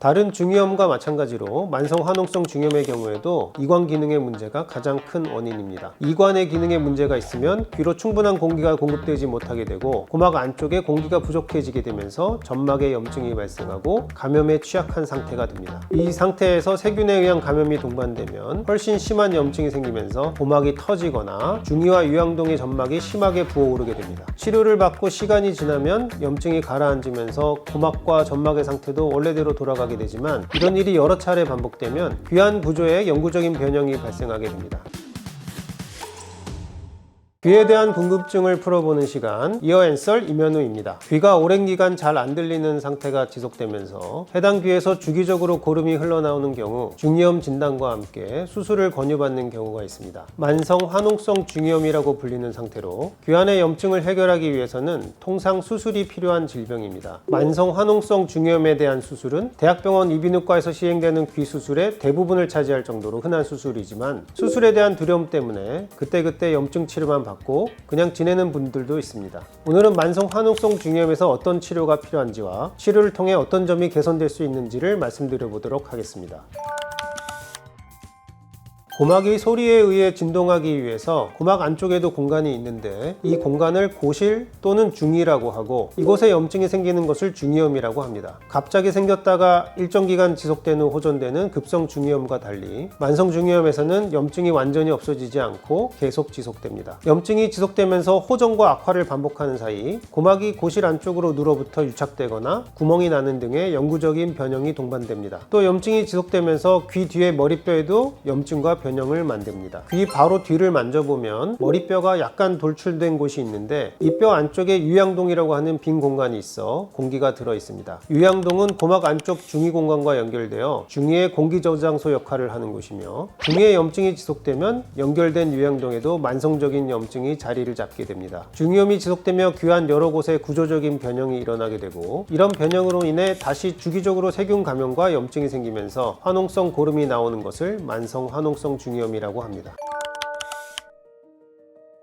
다른 중이염과 마찬가지로 만성 화농성 중이염의 경우에도 이관 기능의 문제가 가장 큰 원인입니다. 이관의 기능에 문제가 있으면 귀로 충분한 공기가 공급되지 못하게 되고 고막 안쪽에 공기가 부족해지게 되면서 점막에 염증이 발생하고 감염에 취약한 상태가 됩니다. 이 상태에서 세균에 의한 감염이 동반되면 훨씬 심한 염증이 생기면서 고막이 터지거나 중이와 유양동의 점막이 심하게 부어오르게 됩니다. 치료를 받고 시간이 지나면 염증이 가라앉으면서 고막과 점막의 상태도 원래대로 돌아가 게 되지만 이런 일이 여러 차례 반복되면 귀한 구조에 영구적인 변형이 발생하게 됩니다. 귀에 대한 궁금증을 풀어보는 시간 이어앤썰 이면우입니다. 귀가 오랜 기간 잘 안 들리는 상태가 지속되면서 해당 귀에서 주기적으로 고름이 흘러나오는 경우 중이염 진단과 함께 수술을 권유받는 경우가 있습니다. 만성 화농성 중이염이라고 불리는 상태로 귀 안의 염증을 해결하기 위해서는 통상 수술이 필요한 질병입니다. 만성 화농성 중이염에 대한 수술은 대학병원 이비인후과에서 시행되는 귀 수술의 대부분을 차지할 정도로 흔한 수술이지만 수술에 대한 두려움 때문에 그때그때 염증 치료만 받고 그냥 지내는 분들도 있습니다. 오늘은 만성 화농성 중이염에서 어떤 치료가 필요한지와 치료를 통해 어떤 점이 개선될 수 있는지를 말씀드려 보도록 하겠습니다. 고막이 소리에 의해 진동하기 위해서 고막 안쪽에도 공간이 있는데 이 공간을 고실 또는 중이라고 하고 이곳에 염증이 생기는 것을 중이염이라고 합니다. 갑자기 생겼다가 일정 기간 지속된 후 호전되는 급성 중이염과 달리 만성 중이염에서는 염증이 완전히 없어지지 않고 계속 지속됩니다. 염증이 지속되면서 호전과 악화를 반복하는 사이 고막이 고실 안쪽으로 눌어붙어 유착되거나 구멍이 나는 등의 영구적인 변형이 동반됩니다. 또 염증이 지속되면서 귀 뒤의 머리뼈에도 염증과 변 형을 만듭니다. 귀 바로 뒤를 만져보면 머리뼈가 약간 돌출된 곳이 있는데 이 뼈 안쪽에 유양동이라고 하는 빈 공간이 있어 공기가 들어 있습니다. 유양동은 고막 안쪽 중위 공간과 연결되어 중위의 공기 저장소 역할을 하는 곳이며 중위의 염증이 지속되면 연결된 유양동에도 만성적인 염증이 자리를 잡게 됩니다. 중이염이 지속되며 귀한 여러 곳에 구조적인 변형이 일어나게 되고 이런 변형으로 인해 다시 주기적으로 세균 감염과 염증이 생기면서 화농성 고름이 나오는 것을 만성 화농성 중이염이라고 합니다.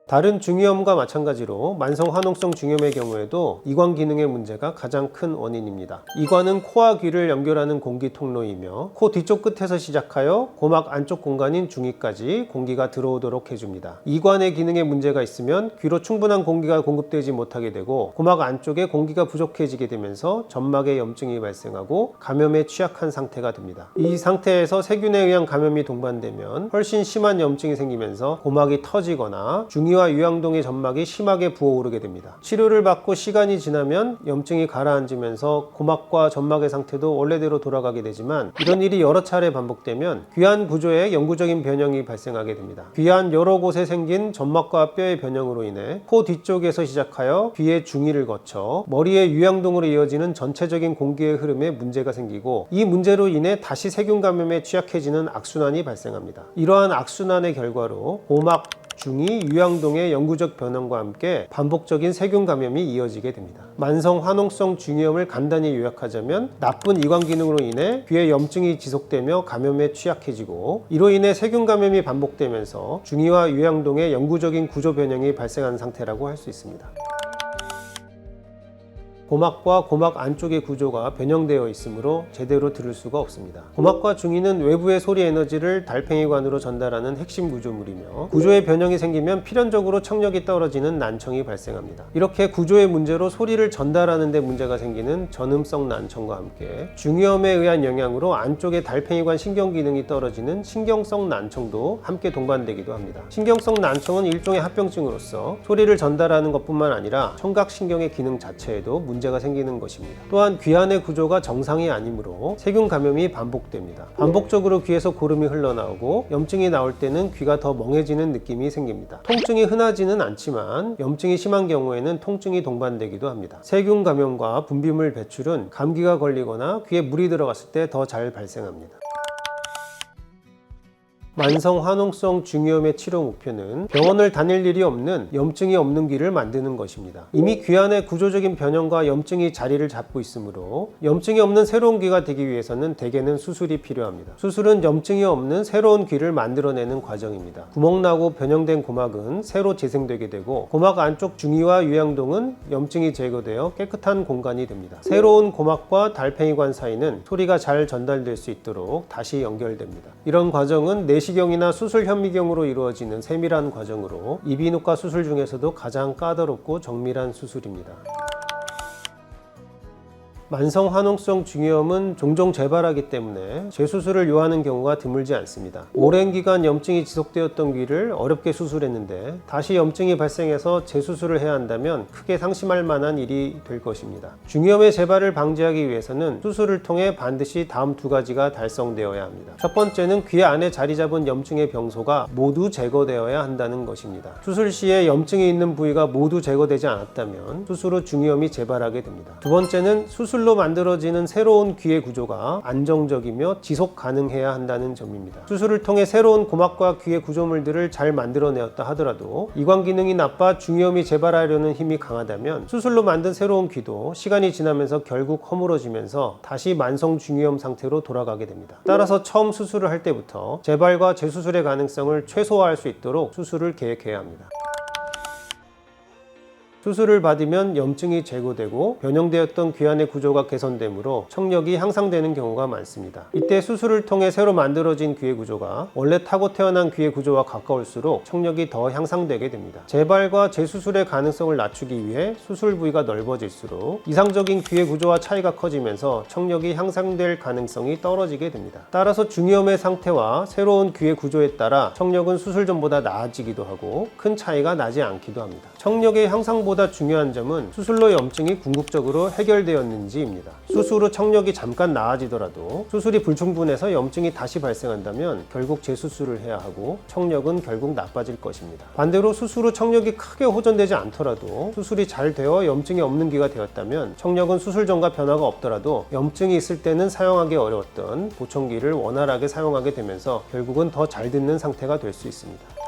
다른 중이염과 마찬가지로 만성 화농성 중이염의 경우에도 이관 기능의 문제가 가장 큰 원인입니다. 이관은 코와 귀를 연결하는 공기 통로이며 코 뒤쪽 끝에서 시작하여 고막 안쪽 공간인 중위까지 공기가 들어오도록 해줍니다. 이관의 기능에 문제가 있으면 귀로 충분한 공기가 공급되지 못하게 되고 고막 안쪽에 공기가 부족해지게 되면서 점막에 염증이 발생하고 감염에 취약한 상태가 됩니다. 이 상태에서 세균에 의한 감염이 동반되면 훨씬 심한 염증이 생기면서 고막이 터지거나 중이 와 유양동의 점막이 심하게 부어오르게 됩니다. 치료를 받고 시간이 지나면 염증이 가라앉으면서 고막과 점막의 상태도 원래대로 돌아가게 되지만 이런 일이 여러 차례 반복되면 귀한 구조에 영구적인 변형이 발생하게 됩니다. 귀한 여러 곳에 생긴 점막과 뼈의 변형으로 인해 코 뒤쪽에서 시작하여 귀의 중위를 거쳐 머리의 유양동으로 이어지는 전체적인 공기의 흐름에 문제가 생기고 이 문제로 인해 다시 세균 감염에 취약해지는 악순환이 발생합니다. 이러한 악순환의 결과로 고막 중이 유양동의 영구적 변형과 함께 반복적인 세균 감염이 이어지게 됩니다. 만성 화농성 중이염을 간단히 요약하자면 나쁜 이관 기능으로 인해 귀에 염증이 지속되며 감염에 취약해지고 이로 인해 세균 감염이 반복되면서 중이와 유양동의 영구적인 구조 변형이 발생한 상태라고 할 수 있습니다. 고막과 고막 안쪽의 구조가 변형되어 있으므로 제대로 들을 수가 없습니다. 고막과 중위는 외부의 소리 에너지를 달팽이관으로 전달하는 핵심 구조물이며 구조의 변형이 생기면 필연적으로 청력이 떨어지는 난청이 발생합니다. 이렇게 구조의 문제로 소리를 전달하는 데 문제가 생기는 전음성 난청과 함께 중이염에 의한 영향으로 안쪽의 달팽이관 신경 기능이 떨어지는 신경성 난청도 함께 동반되기도 합니다. 신경성 난청은 일종의 합병증으로서 소리를 전달하는 것뿐만 아니라 청각 신경의 기능 자체에도 문제가 생기는 것입니다. 또한 귀 안의 구조가 정상이 아니므로 세균 감염이 반복됩니다. 반복적으로 귀에서 고름이 흘러나오고 염증이 나올 때는 귀가 더 멍해지는 느낌이 생깁니다. 통증이 흔하지는 않지만 염증이 심한 경우에는 통증이 동반되기도 합니다. 세균 감염과 분비물 배출은 감기가 걸리거나 귀에 물이 들어갔을 때 더 잘 발생합니다. 만성 화농성 중이염의 치료 목표는 병원을 다닐 일이 없는 염증이 없는 귀를 만드는 것입니다. 이미 귀 안에 구조적인 변형과 염증이 자리를 잡고 있으므로 염증이 없는 새로운 귀가 되기 위해서는 대개는 수술이 필요합니다. 수술은 염증이 없는 새로운 귀를 만들어내는 과정입니다. 구멍 나고 변형된 고막은 새로 재생되게 되고 고막 안쪽 중이와 유양동은 염증이 제거되어 깨끗한 공간이 됩니다. 새로운 고막과 달팽이관 사이는 소리가 잘 전달될 수 있도록 다시 연결됩니다. 이런 과정은 내시 경이나 수술 현미경으로 이루어지는 세밀한 과정으로 이비인후과 수술 중에서도 가장 까다롭고 정밀한 수술입니다. 만성 화농성 중이염은 종종 재발하기 때문에 재수술을 요하는 경우가 드물지 않습니다. 오랜 기간 염증이 지속되었던 귀를 어렵게 수술했는데 다시 염증이 발생해서 재수술을 해야 한다면 크게 상심할 만한 일이 될 것입니다. 중이염의 재발을 방지하기 위해서는 수술을 통해 반드시 다음 두 가지가 달성되어야 합니다. 첫 번째는 귀 안에 자리 잡은 염증의 병소가 모두 제거되어야 한다는 것입니다. 수술 시에 염증이 있는 부위가 모두 제거되지 않았다면 수술 후 중이염이 재발하게 됩니다. 두 번째는 수술 로 만들어지는 새로운 귀의 구조가 안정적이며 지속 가능해야 한다는 점입니다. 수술을 통해 새로운 고막과 귀의 구조물들을 잘 만들어내었다 하더라도 이관 기능이 나빠 중이염이 재발하려는 힘이 강하다면 수술로 만든 새로운 귀도 시간이 지나면서 결국 허물어지면서 다시 만성 중이염 상태로 돌아가게 됩니다. 따라서 처음 수술을 할 때부터 재발과 재수술의 가능성을 최소화할 수 있도록 수술을 계획해야 합니다. 수술을 받으면 염증이 제거되고 변형되었던 귀안의 구조가 개선되므로 청력이 향상되는 경우가 많습니다. 이때 수술을 통해 새로 만들어진 귀의 구조가 원래 타고 태어난 귀의 구조와 가까울수록 청력이 더 향상되게 됩니다. 재발과 재수술의 가능성을 낮추기 위해 수술 부위가 넓어질수록 이상적인 귀의 구조와 차이가 커지면서 청력이 향상될 가능성이 떨어지게 됩니다. 따라서 중이염의 상태와 새로운 귀의 구조에 따라 청력은 수술 전보다 나아지기도 하고 큰 차이가 나지 않기도 합니다. 청력의 향상보다 중요한 점은 수술로 염증이 궁극적으로 해결되었는지입니다. 수술 후 청력이 잠깐 나아지더라도 수술이 불충분해서 염증이 다시 발생한다면 결국 재수술을 해야 하고 청력은 결국 나빠질 것입니다. 반대로 수술 후 청력이 크게 호전되지 않더라도 수술이 잘 되어 염증이 없는 귀가 되었다면 청력은 수술 전과 변화가 없더라도 염증이 있을 때는 사용하기 어려웠던 보청기를 원활하게 사용하게 되면서 결국은 더 잘 듣는 상태가 될 수 있습니다.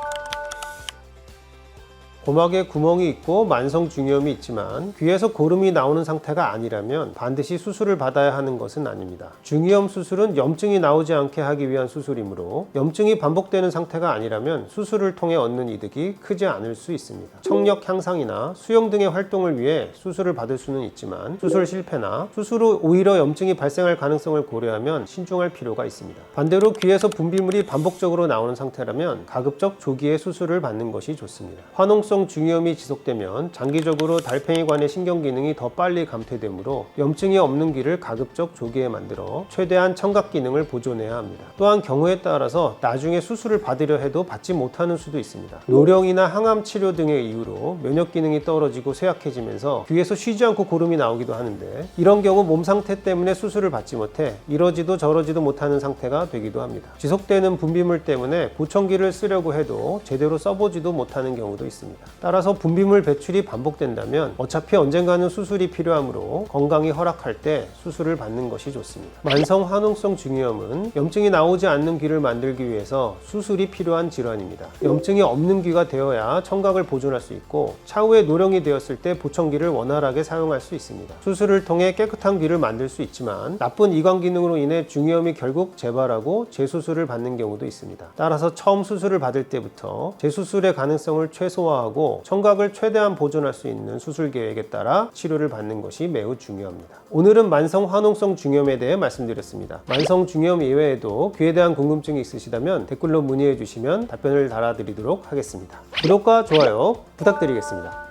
고막에 구멍이 있고 만성 중이염이 있지만 귀에서 고름이 나오는 상태가 아니라면 반드시 수술을 받아야 하는 것은 아닙니다. 중이염 수술은 염증이 나오지 않게 하기 위한 수술이므로 염증이 반복되는 상태가 아니라면 수술을 통해 얻는 이득이 크지 않을 수 있습니다. 청력 향상이나 수영 등의 활동을 위해 수술을 받을 수는 있지만 수술 실패나 수술 후 오히려 염증이 발생할 가능성을 고려하면 신중할 필요가 있습니다. 반대로 귀에서 분비물이 반복적으로 나오는 상태라면 가급적 조기에 수술을 받는 것이 좋습니다. 화농성 중이염이 지속되면 장기적으로 달팽이관의 신경 기능이 더 빨리 감퇴되므로 염증이 없는 귀를 가급적 조기에 만들어 최대한 청각 기능을 보존해야 합니다. 또한 경우에 따라서 나중에 수술을 받으려 해도 받지 못하는 수도 있습니다. 노령이나 항암 치료 등의 이유로 면역 기능이 떨어지고 쇠약해지면서 귀에서 쉬지 않고 고름이 나오기도 하는데 이런 경우 몸 상태 때문에 수술을 받지 못해 이러지도 저러지도 못하는 상태가 되기도 합니다. 지속되는 분비물 때문에 보청기를 쓰려고 해도 제대로 써보지도 못하는 경우도 있습니다. 따라서 분비물 배출이 반복된다면 어차피 언젠가는 수술이 필요하므로 건강이 허락할 때 수술을 받는 것이 좋습니다. 만성 화농성 중이염은 염증이 나오지 않는 귀를 만들기 위해서 수술이 필요한 질환입니다. 염증이 없는 귀가 되어야 청각을 보존할 수 있고 차후에 노령이 되었을 때 보청기를 원활하게 사용할 수 있습니다. 수술을 통해 깨끗한 귀를 만들 수 있지만 나쁜 이관 기능으로 인해 중이염이 결국 재발하고 재수술을 받는 경우도 있습니다. 따라서 처음 수술을 받을 때부터 재수술의 가능성을 최소화하고 청각을 최대한 보존할 수 있는 수술 계획에 따라 치료를 받는 것이 매우 중요합니다. 오늘은 만성 화농성 중이염에 대해 말씀드렸습니다. 만성 중이염 이외에도 귀에 대한 궁금증이 있으시다면 댓글로 문의해 주시면 답변을 달아드리도록 하겠습니다. 구독과 좋아요 부탁드리겠습니다.